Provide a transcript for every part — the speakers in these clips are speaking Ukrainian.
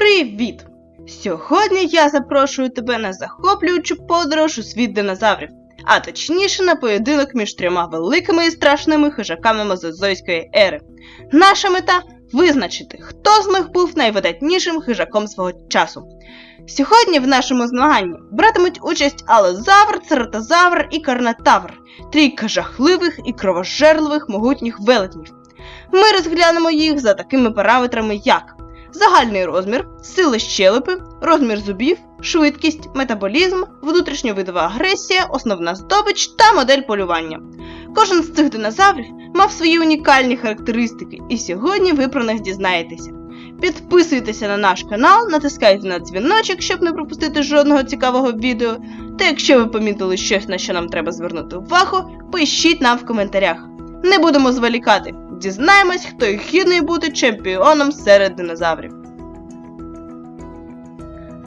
Привіт! Сьогодні я запрошую тебе на захоплюючу подорож у світ динозаврів, а точніше на поєдинок між трьома великими і страшними хижаками мезозойської ери. Наша мета визначити, хто з них був найвидатнішим хижаком свого часу. Сьогодні в нашому змаганні братимуть участь алозавр, цератозавр і карнотавр, трійка жахливих і кровожерливих могутніх велетнів. Ми розглянемо їх за такими параметрами, як загальний розмір, сили щелепи, розмір зубів, швидкість, метаболізм, внутрішньовидова агресія, основна здобич та модель полювання. Кожен з цих динозаврів мав свої унікальні характеристики, і сьогодні ви про них дізнаєтеся. Підписуйтеся на наш канал, натискайте на дзвіночок, щоб не пропустити жодного цікавого відео. Та якщо ви помітили щось, на що нам треба звернути увагу, пишіть нам в коментарях. Не будемо зволікати, дізнаємось, хто гідний бути чемпіоном серед динозаврів.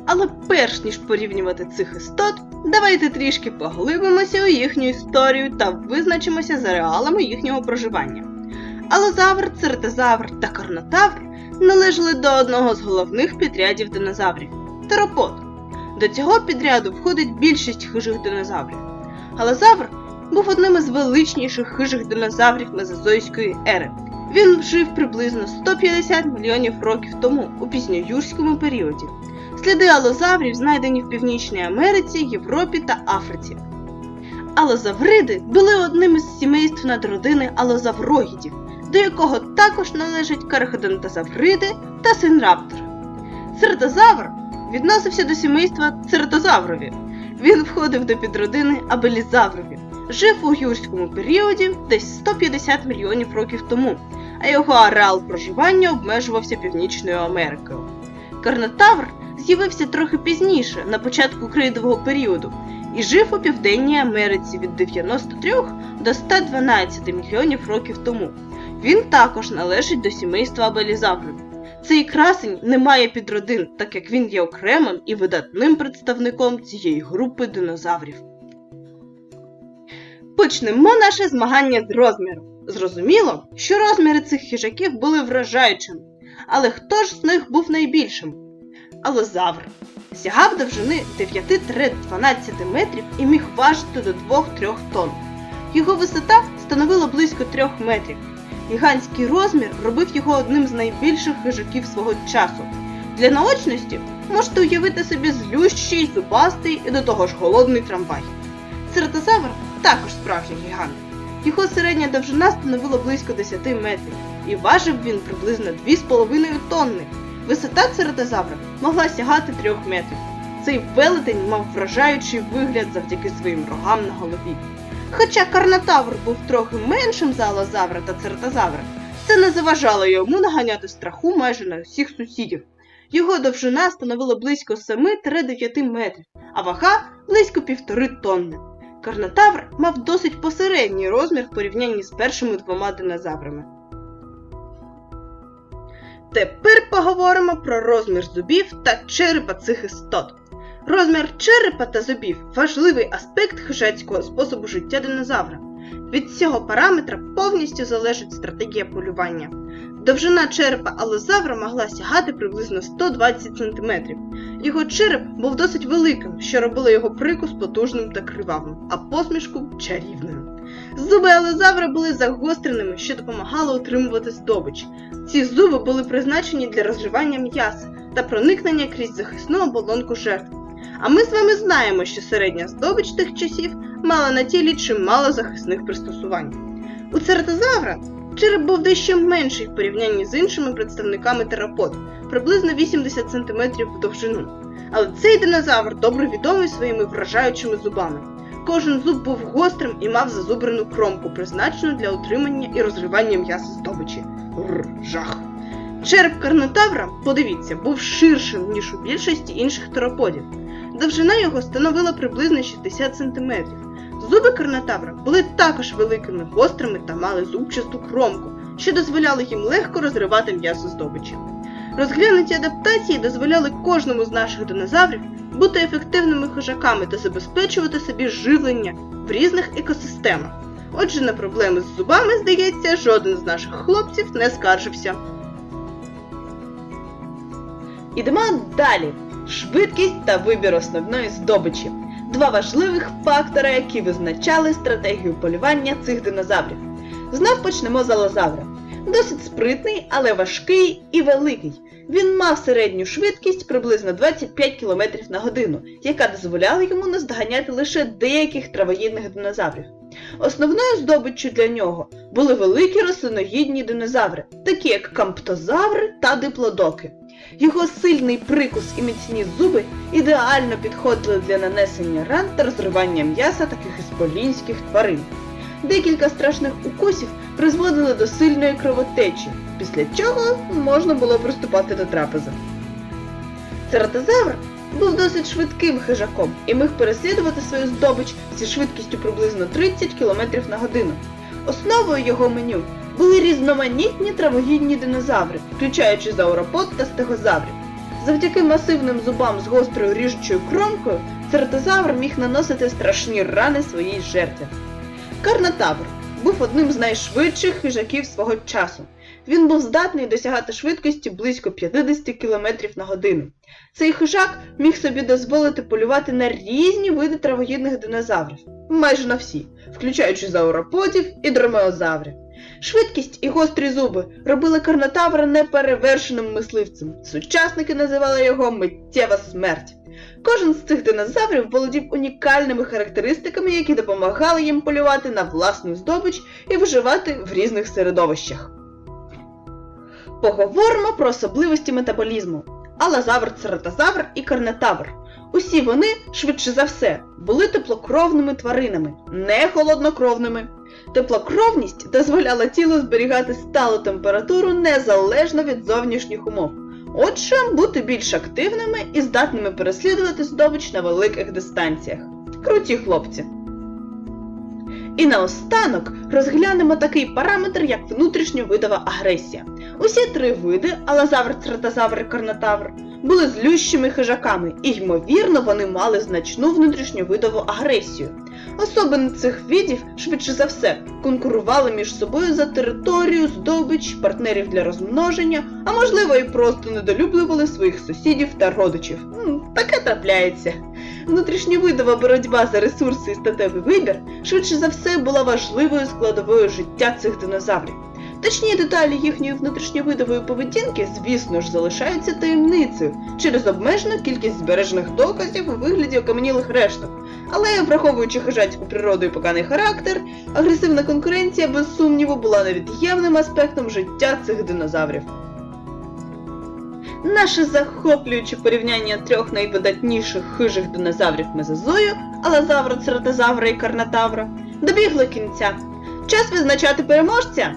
Але перш ніж порівнювати цих істот, давайте трішки поглибимося у їхню історію та визначимося за реалами їхнього проживання. Алозавр, цератозавр та карнотавр належали до одного з головних підрядів динозаврів теропод. До цього підряду входить більшість хижих динозаврів. Алозавр був одним із величніших хижих динозаврів мезозойської ери. Він жив приблизно 150 мільйонів років тому у пізньоюрському періоді. Сліди алозаврів знайдені в Північній Америці, Європі та Африці. Алозавриди були одним із сімейств надродини алозавроїдів, до якого також належать карходонтозавриди та синраптори. Цератозавр відносився до сімейства цератозаврові. Він входив до підродини абелізаврові, жив у юрському періоді десь 150 мільйонів років тому, а його ареал проживання обмежувався Північною Америкою. Карнотавр з'явився трохи пізніше, на початку крейдового періоду, і жив у Південній Америці від 93 до 112 мільйонів років тому. Він також належить до сімейства абелізаврів. Цей красень не має підродин, так як він є окремим і видатним представником цієї групи динозаврів. Почнемо наше змагання з розміру. Зрозуміло, що розміри цих хижаків були вражаючими. Але хто ж з них був найбільшим? Алозавр. Сягав довжини 9-12 метрів і міг важити до 2-3 тонн. Його висота становила близько 3 метрів. Гігантський розмір робив його одним з найбільших хижаків свого часу. Для наочності можете уявити собі злющий, зубастий і до того ж голодний трамвай. Цератозавр також справжній гігант. Його середня довжина становила близько 10 метрів, і важив він приблизно 2,5 тонни. Висота цератозавра могла сягати 3 метрів. Цей велетень мав вражаючий вигляд завдяки своїм рогам на голові. Хоча карнотавр був трохи меншим за алозавра та цератозавра, це не заважало йому наганяти страху майже на усіх сусідів. Його довжина становила близько 7-9 метрів, а вага близько півтори тонни. Карнотавр мав досить посередній розмір в порівнянні з першими двома динозаврами. Тепер поговоримо про розмір зубів та черепа цих істот. Розмір черепа та зубів важливий аспект хижацького способу життя динозавра. Від цього параметра повністю залежить стратегія полювання. Довжина черепа алозавра могла сягати приблизно 120 см. Його череп був досить великим, що робило його прикус потужним та кривавим, а посмішку чарівною. Зуби алозавра були загостреними, що допомагало утримувати здобич. Ці зуби були призначені для розривання м'яса та проникнення крізь захисну оболонку жертви. А ми з вами знаємо, що середня здобич тих часів мала на тілі чимало захисних пристосувань. У цератозавра череп був дещо менший в порівнянні з іншими представниками терапод, приблизно 80 см в довжину. Але цей динозавр добре відомий своїми вражаючими зубами. Кожен зуб був гострим і мав зазубрену кромку, призначену для утримання і розривання м'яса здобичі. Гр, жах. Череп карнотавра, подивіться, був ширшим, ніж у більшості інших тераподів. Довжина його становила приблизно 60 см. Зуби карнотавра були також великими, гострими та мали зубчасту кромку, що дозволяло їм легко розривати м'ясо здобичі. Розглянуті адаптації дозволяли кожному з наших динозаврів бути ефективними хижаками та забезпечувати собі живлення в різних екосистемах. Отже, на проблеми з зубами, здається, жоден з наших хлопців не скаржився. Ідемо далі. Швидкість та вибір основної здобичі. Два важливих фактора, які визначали стратегію полювання цих динозаврів. Знов почнемо з алозавра. Досить спритний, але важкий і великий. Він мав середню швидкість приблизно 25 км на годину, яка дозволяла йому наздоганяти лише деяких травоїдних динозаврів. Основною здобиччю для нього були великі рослиногідні динозаври, такі як камптозаври та диплодоки. Його сильний прикус і міцні зуби ідеально підходили для нанесення ран та розривання м'яса таких ісполінських тварин. Декілька страшних укусів призводили до сильної кровотечі, після чого можна було приступати до трапези. Цератозавр був досить швидким хижаком і міг переслідувати свою здобич зі швидкістю приблизно 30 км на годину. Основою його меню були різноманітні травоїдні динозаври, включаючи зауропод та стегозаврів. Завдяки масивним зубам з гострою ріжучою кромкою цератозавр міг наносити страшні рани своїй жертві. Карнотавр був одним з найшвидших хижаків свого часу. Він був здатний досягати швидкості близько 50 км на годину. Цей хижак міг собі дозволити полювати на різні види травоїдних динозаврів, майже на всі, включаючи зауроподів і дромеозаврів. Швидкість і гострі зуби робили карнотавра неперевершеним мисливцем. Сучасники називали його миттєва смерть. Кожен з цих динозаврів володів унікальними характеристиками, які допомагали їм полювати на власну здобич і виживати в різних середовищах. Поговоримо про особливості метаболізму. Алазавр, цератозавр і карнотавр. Усі вони, швидше за все, були теплокровними тваринами, не холоднокровними. Теплокровність дозволяла тілу зберігати сталу температуру незалежно від зовнішніх умов. Отже, бути більш активними і здатними переслідувати здобич на великих дистанціях. Круті хлопці. І наостанок розглянемо такий параметр, як внутрішньовидова агресія. Усі три види алазавр, цератозавр і карнотавр були злющими хижаками, і ймовірно вони мали значну внутрішньовидову агресію. Особини цих видів, швидше за все, конкурували між собою за територію, здобич, партнерів для розмноження, а можливо і просто недолюблювали своїх сусідів та родичів. Таке трапляється. Внутрішньовидова боротьба за ресурси і статевий вибір швидше за все була важливою складовою життя цих динозаврів. Точні деталі їхньої внутрішньовидової поведінки, звісно ж, залишаються таємницею через обмежену кількість збережених доказів у вигляді окаменілих решток. Але враховуючи хижацьку природу і поганий характер, агресивна конкуренція без сумніву була невід'ємним аспектом життя цих динозаврів. Наше захоплююче порівняння трьох найвидатніших хижих динозаврів мезозою алазавра, цератозавра і карнотавра добігло кінця. Час визначати переможця.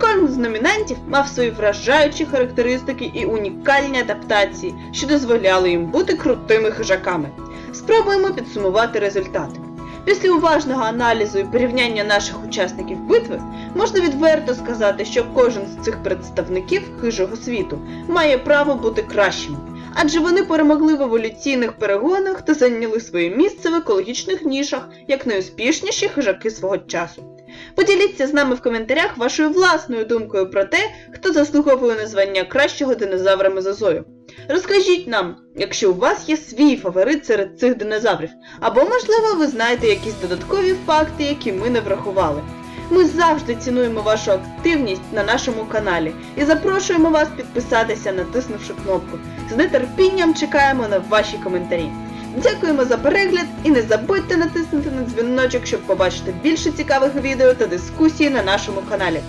Кожен з номінантів мав свої вражаючі характеристики і унікальні адаптації, що дозволяли їм бути крутими хижаками. Спробуємо підсумувати результати. Після уважного аналізу і порівняння наших учасників битви можна відверто сказати, що кожен з цих представників хижого світу має право бути кращим, адже вони перемогли в еволюційних перегонах та зайняли своє місце в екологічних нішах як найуспішніші хижаки свого часу. Поділіться з нами в коментарях вашою власною думкою про те, хто заслуговує на звання кращого динозавра мезозою. Розкажіть нам, якщо у вас є свій фаворит серед цих динозаврів, або, можливо, ви знаєте якісь додаткові факти, які ми не врахували. Ми завжди цінуємо вашу активність на нашому каналі і запрошуємо вас підписатися, натиснувши кнопку. З нетерпінням чекаємо на ваші коментарі. Дякуємо за перегляд і не забудьте натиснути на дзвіночок, щоб побачити більше цікавих відео та дискусій на нашому каналі.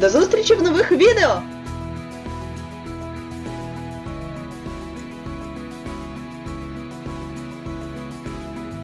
До зустрічі в нових відео!